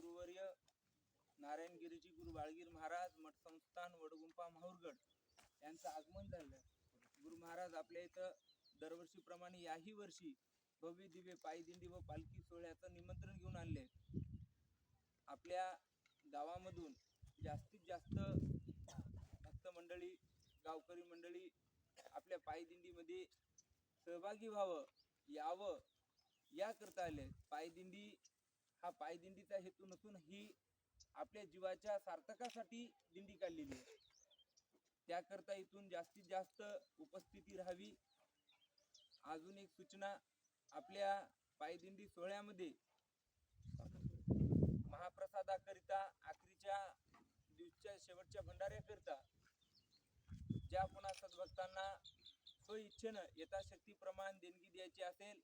गुरुवर्य नारायणगिरीची गुरु बाळगीर महाराज मठ संस्थान वडगुंपा माहूरगड यांचं आगमन झालं. गुरु महाराज आपल्या इथं दरवर्षीप्रमाणे याही वर्षी भव्य दिव्य पायदिंडी व पालखी सोहळ्याचं निमंत्रण घेऊन आणले. आपल्या गावामधून जास्तीत जास्त भक्त मंडळी गावकरी मंडळी आपल्या पायदिंडीमध्ये सहभागी व्हावं यावं याकरता आले. पायदिंडी हा पायदिंडीचा हेतू नसून ही आपल्या जीवाच्या सार्थकासाठी दिंडी काढलेली आहे. त्याकरता इथून जास्तीत जास्त उपस्थिती राहावी. अजून एक सूचना आपल्या पायदिंडी सोहळ्यामध्ये महाप्रसादाकरिता आखरीच्या दिवसच्या शेवटच्या भंडाऱ्याकरिता ज्या पुन्हा सद्भक्तांना स्व इच्छेनं यथाशक्ती प्रमाण देणगी द्यायची असेल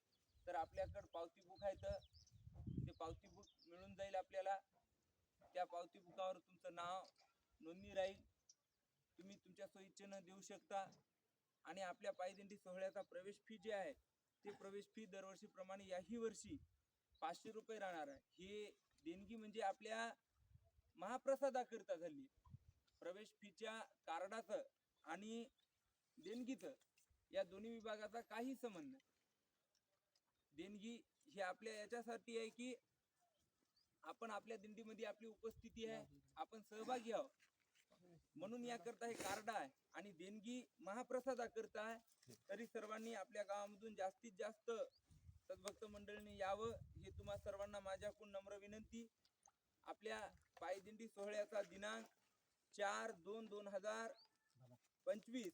तर आपल्याकडं पावती बुक आहे तर पावती बुक मिळून जाईल आपल्याला. त्या पावती बुकावर तुमचं नाव नोंदणी राहील. तुम्ही तुमच्या स्वइच्छेनं देऊ शकता. आणि आपल्या पायदिंडी सोहळ्याचा प्रवेश फी जे आहे ते प्रवेश फी दरवर्षीप्रमाणे याही वर्षी पाचशे रुपये राहणार आहे. हे देणगी म्हणजे आपल्या महाप्रसादाकरिता झाली. प्रवेश फीच्या कार्डाचं आणि देणगीचं या दोन्ही विभागाचा काही संबंध नाही. देणगी ही आपल्या याच्यासाठी आहे की आपण आपल्या दिंडीमध्ये आपली उपस्थिती आहे आपण सहभागी आहोत. म्हणून याकरता हे कार्ड आहे आणि देणगी महाप्रसादाकरता आहे. तरी सर्वांनी आपल्या गावामधून जास्तीत जास्त सद्भक्त मंडळीने यावं हे तुम्हा सर्वांना माझ्याकडून नम्र विनंती. आपल्या पायदिंडी सोहळ्याचा दिनांक चार दोन दोन हजार पंचवीस.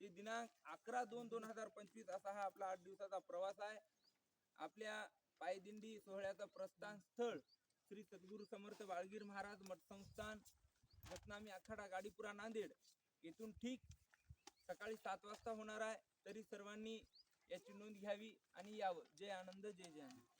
ते दिनांक अकरा दोन दोन हजार पंचवीस असा हा आपला आठ दिवसाचा प्रवास आहे. आपल्या पायदिंडी सोहळ्याचं प्रस्थान स्थळ श्री सद्गुरू समर्थ बाळगीर महाराज मठ संस्थान रत्नामी आखाडा गाडीपुरा नांदेड. येथून ठीक सकाळी सात वाजता होणार आहे. तरी सर्वांनी याची नोंद घ्यावी आणि यावं. जय आनंद जय जय आनंद.